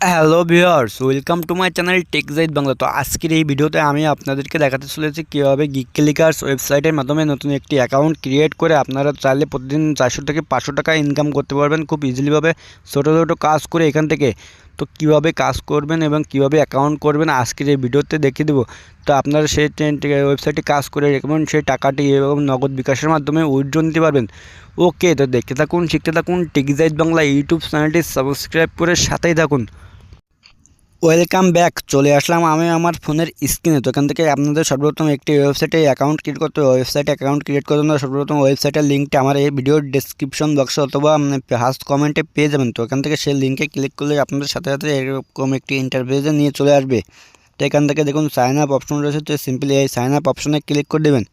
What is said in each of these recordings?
Hello viewers welcome to my channel টেকজাইট Bangla তো আজকের এই ভিডিওতে আমি আপনাদেরকে দেখাতে চলেছি কীভাবে গিক ক্লিকার্স ওয়েবসাইটের মাধ্যমে নতুন একটি অ্যাকাউন্ট ক্রিয়েট করে আপনারা চাইলে প্রতিদিন চারশো থেকে পাঁচশো টাকা ইনকাম করতে পারবেন। খুব ইজিলিভাবে ছোটো ছোটো কাজ করে এখান থেকে। তো কীভাবে কাজ করবেন এবং কীভাবে অ্যাকাউন্ট করবেন, আজকের এই ভিডিওতে দেখিয়ে দেবো। তো আপনারা সেই ওয়েবসাইটে কাজ করে এবং সেই টাকাটি এবং নগদ বিকাশের মাধ্যমে উইড্রো নিতে পারবেন। ওকে, তো দেখতে থাকুন, শিখতে থাকুন টিকজাইট বাংলা ইউটিউব চ্যানেলটি সাবস্ক্রাইব করে সাথেই থাকুন। ওয়েলকাম ব্যাক চলে আসলাম আমি আমার ফোনের স্ক্রিনে। তো এখান থেকে আপনাদের সর্বপ্রথম একটি ওয়েবসাইটে অ্যাকাউন্ট ক্রিয়েট করতে হবে। ওয়েবসাইটে অ্যাকাউন্ট ক্রিয়েট করতে জন্য সর্বপ্রথম ওয়েবসাইটের লিঙ্কটা আমার এই ভিডিওর ডিসক্রিপশন বক্সে অথবা ফার্স্ট কমেন্টে পেয়ে যাবেন। তো এখান থেকে সেই লিঙ্কে ক্লিক করলে আপনাদের সাথে সাথে এরকম একটি ইন্টারভিউজে নিয়ে চলে আসবে। তো এখান থেকে দেখুন সাইন আপ অপশন রয়েছে। তো সিম্পলি এই সাইন আপ অপশনে ক্লিক করে দেবেন।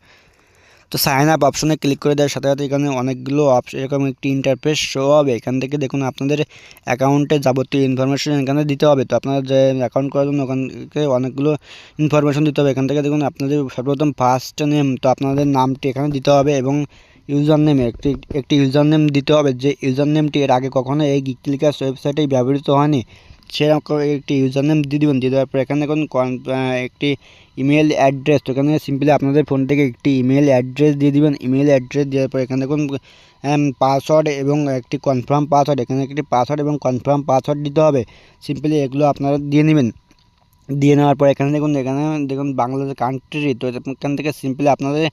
তো সাইন আপ অপশনে ক্লিক করে দেওয়ার সাথে সাথে এখানে অনেকগুলো অপশন এরকম একটি ইন্টারফেস শো হবে। এখান থেকে দেখুন আপনাদের অ্যাকাউন্টে যাবতীয় ইনফরমেশন এখানে দিতে হবে। তো আপনার যে অ্যাকাউন্ট করার জন্য ওখান থেকে অনেকগুলো ইনফরমেশন দিতে হবে। এখান থেকে দেখুন আপনাদের সর্বপ্রথম ফার্স্ট নেম তো আপনাদের নামটি এখানে দিতে হবে এবং ইউজার নেম একটি একটি ইউজার নেম দিতে হবে। যে ইউজার নেমটি এর আগে কখনো এই গিকলিকাস ওয়েবসাইটেই ব্যবহৃত হয়নি সেরকম একটি ইউজার নেম দিয়ে দেবেন, দিয়ে দেওয়ার পর এখানে দেখুন একটি ইমেল অ্যাড্রেস তো এখানে সিম্পলি আপনাদের ফোন থেকে একটি ইমেল অ্যাড্রেস দিয়ে দিবেন। ইমেল অ্যাড্রেস দেওয়ার পর এখানে দেখুন পাসওয়ার্ড এবং একটি কনফার্ম পাসওয়ার্ড এখানে একটি পাসওয়ার্ড এবং কনফার্ম পাসওয়ার্ড দিতে হবে। সিম্পলি এগুলো আপনারা দিয়ে নেবেন। দিয়ে নেওয়ার পর এখানে দেখুন এখানে দেখুন বাংলাদেশ কান্ট্রি তো এখান থেকে সিম্পলি আপনাদের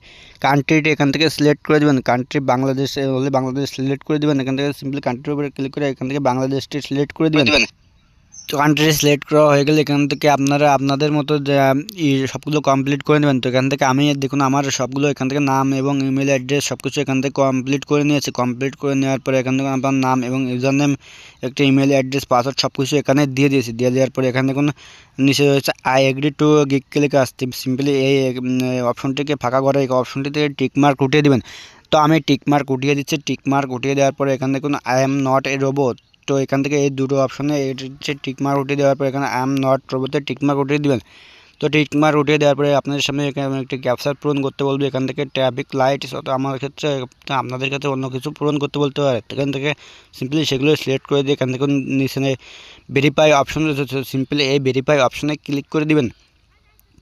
কান্ট্রিটি এখান থেকে সিলেক্ট করে দেবেন। কান্ট্রি বাংলাদেশ, হলে বাংলাদেশ সিলেক্ট করে দেবেন। এখান থেকে সিম্পলি কান্ট্রির উপরে ক্লিক করে এখান থেকে বাংলাদেশটি সিলেক্ট করে দেবেন। কান্ট্রি সিলেক্ট করা হয়ে গেলে এখান থেকে আপনারা, আপনাদের মতো সবগুলো কমপ্লিট করে নেবেন। তো এখান থেকে আমি দেখুন আমার সবগুলো এখান থেকে নাম এবং ইমেল অ্যাড্রেস সব কিছু এখান থেকে কমপ্লিট করে নিয়েছি। কমপ্লিট করে নেওয়ার পরে এখান থেকে আপনার নাম এবং ইউজার নেম একটা ইমেল অ্যাড্রেস পাসওয়ার্ড সব কিছু এখানে দিয়ে দিয়েছি। দিয়ে দেওয়ার পরে এখানে দেখুন নিচে রয়েছে I agree to geek click আসতে সিম্পলি এই অপশনটিকে ফাঁকা করে এই অপশনটি থেকে টিকমার্ক উঠিয়ে দেবেন। তো আমি টিকমার্ক উঠিয়ে দিচ্ছি। টিকমার্ক উঠিয়ে দেওয়ার পরে এখানে দেখুন I am not a robot তো এখান থেকে এই দুটো অপশনে হচ্ছে টিকমার্ক উঠিয়ে দেওয়ার পর এখানে আই এম নট রোবতে টিকমার্ক উঠিয়ে দেবেন। তো টিকমার্ক উঠিয়ে দেওয়ার পরে আপনাদের সামনে এখানে একটি ক্যাপচার পূরণ করতে বলবে। এখান থেকে ট্রাফিক লাইট আমার ক্ষেত্রে আপনাদের ক্ষেত্রে অন্য কিছু পূরণ করতে বলতে পারে। এখান থেকে সিম্পলি সেগুলো সিলেক্ট করে দিয়ে এখান থেকে নিচে ভেরিফাই অপশন রয়েছে। সিম্পলি এই ভেরিফাই অপশনে ক্লিক করে দিবেন।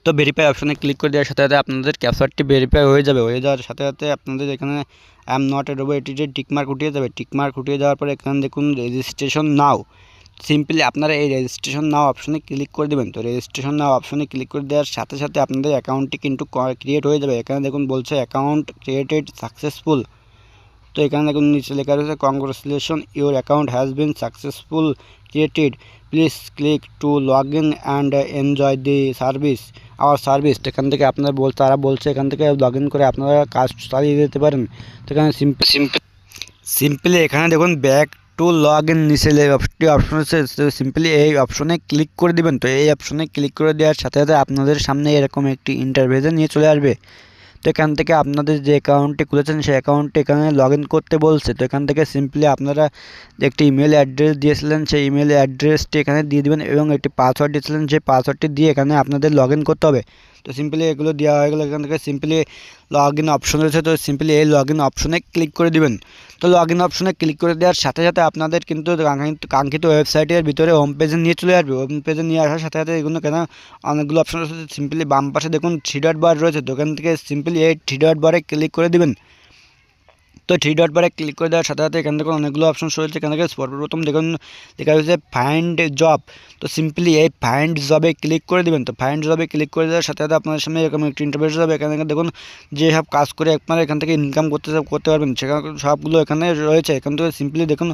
তো ভেরিফাই অপশনে ক্লিক করে দেওয়ার সাথে সাথে আপনাদের ক্যাপচারটি ভেরিফাই হয়ে যাবে। হয়ে যাওয়ার সাথে সাথে আপনাদের এখানে I am not a robot এটি যে টিকমার্ক উঠিয়ে যাবে টিকমার্ক উঠিয়ে যাওয়ার পরে এখানে দেখুন রেজিস্ট্রেশন নাও সিম্পলি আপনারা এই রেজিস্ট্রেশন নাও অপশনে ক্লিক করে দেবেন। তো রেজিস্ট্রেশন নাও অপশনে ক্লিক করে দেওয়ার সাথে সাথে আপনাদের অ্যাকাউন্টটি কিন্তু ক্রিয়েট হয়ে যাবে। এখানে দেখুন বলছে অ্যাকাউন্ট ক্রিয়েটেড সাকসেসফুল তো এখানে দেখুন নিচে লেখা রয়েছে congratulation your account has been successful created please click to log in and enjoy the service, our service. এখান থেকে আপনার বল, তারা বলছে এখান থেকে লগ ইন করে আপনারা কাজ চালিয়ে দিতে পারেন। তো এখানে সিম্পল এখানে দেখুন ব্যাক টু লগ ইন নিচে একটি অপশন আছে সিম্পলি এই অপশনে ক্লিক করে দিবেন। তো এই অপশনে ক্লিক করে দেওয়ার সাথে সাথে আপনাদের সামনে এরকম একটি ইন্টারভিউতে নিয়ে চলে আসবে। তো এখান থেকে আপনাদের যে অ্যাকাউন্টটি খুলেছেন, সেই অ্যাকাউন্টটি এখানে লগ করতে বলছে। তো এখান থেকে সিম্পলি আপনারা একটি ইমেল অ্যাড্রেস দিয়েছিলেন, সেই ইমেল অ্যাড্রেসটি এখানে দিয়ে দেবেন এবং একটি পাসওয়ার্ড দিয়েছিলেন। সেই পাসওয়ার্ডটি দিয়ে এখানে আপনাদের লগ করতে হবে। তো সিম্পলি এগুলো দেওয়া হয়ে গেলে, এখান থেকে সিম্পলি লগ ইন অপশন রয়েছে, তো সিম্পলি এই লগ ইন অপশনে ক্লিক করে দিবেন। তো লগ ইন অপশনে ক্লিক করে দেওয়ার সাথে সাথে আপনাদের কিন্তু কাঙ্ক্ষিত ওয়েবসাইটের ভিতরে হোম পেজে নিয়ে চলে আসবে। হোম পেজে নিয়ে আসার সাথে সাথে এগুলো কেন, অনেকগুলো অপশন রয়েছে সিম্পলি বাম পাশে দেখুন থ্রি ডট বার রয়েছে, তো এখান থেকে সিম্পলি এই থ্রি ডট বারে ক্লিক করে দিবেন। তো থ্রি ডট বারে ক্লিক করে দেওয়ার সাথে সাথে এখান থেকে অনেকগুলো অপশন রয়েছে। এখান থেকে সর্বপ্রথম দেখুন লেখা রয়েছে ফাইন্ড জব তো সিম্পলি এই ফাইন্ড জবে ক্লিক করে দেবেন। তো ফাইন্ড জবে ক্লিক করে দেওয়ার সাথে সাথে আপনাদের সামনে এরকম একটি ইন্টারভিউ যাবে এখানে দেখুন, যে সব কাজ করে আপনারা এখান থেকে ইনকাম করতে করতে পারবেন। সেখানে সবগুলো এখানে রয়েছে। এখান থেকে সিম্পলি দেখুন,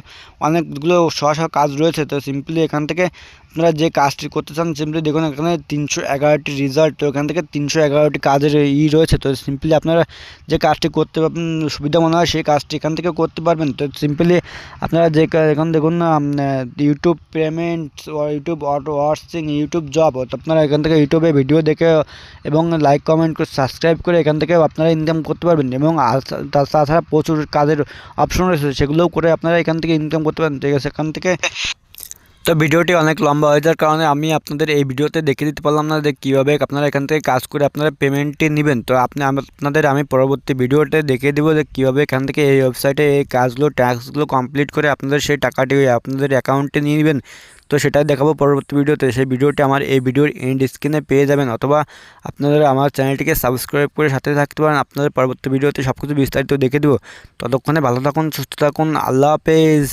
অনেকগুলো সহ সহ কাজ রয়েছে। তো সিম্পলি এখান থেকে আপনারা যে কাজটি করতে চান সিম্পলি দেখুন, এখানে তিনশো এগারোটি রেজাল্ট তো এখান থেকে তিনশো এগারোটি কাজের ই রয়েছে। তো সিম্পলি আপনারা যে কাজটি করতে সুবিধা মনে হয় সেই কাজটি এখান থেকে করতে পারবেন। তো সিম্পলি আপনারা যে এখন দেখুন না ইউটিউব পেমেন্ট ইউটিউব অটো ওয়ার্সিং ইউটিউব জব আপনারা এখান থেকে ইউটিউবে ভিডিও দেখে এবং লাইক কমেন্ট করে সাবস্ক্রাইব করে এখান থেকে আপনারা ইনকাম করতে পারবেন। এবং তাছাড়া প্রচুর কাজের অপশন রয়েছে, সেগুলোও করে আপনারা এখান থেকে ইনকাম করতে পারেন ঠিক আছে এখান থেকে তো ভিডিওটি অনেক লম্বা হয়ে যাওয়ার কারণে আমি আপনাদের এই ভিডিওতে দেখে দিতে পারলাম না যে কীভাবে আপনারা এখান থেকে কাজ করে আপনারা পেমেন্টটি নেবেন। তো আপনি আপনাদের আমি পরবর্তী ভিডিওতে দেখিয়ে দেবো যে কীভাবে এখান থেকে এই ওয়েবসাইটে এই কাজগুলো ট্যাক্সগুলো কমপ্লিট করে আপনাদের সেই টাকাটি, আপনাদের অ্যাকাউন্টে নিয়ে নেবেন। তো সেটাই দেখাবো পরবর্তী ভিডিওতে। সেই ভিডিওটি আমার এই ভিডিওর এন্ড স্ক্রিনে পেয়ে যাবেন। অথবা আপনারা আমার চ্যানেলটিকে সাবস্ক্রাইব করে সাথে থাকতে পারেন। আপনাদের পরবর্তী ভিডিওতে সব কিছু বিস্তারিত দেখে দেবো। ততক্ষণে ভালো থাকুন, সুস্থ থাকুন। আল্লাহ হাফেজ।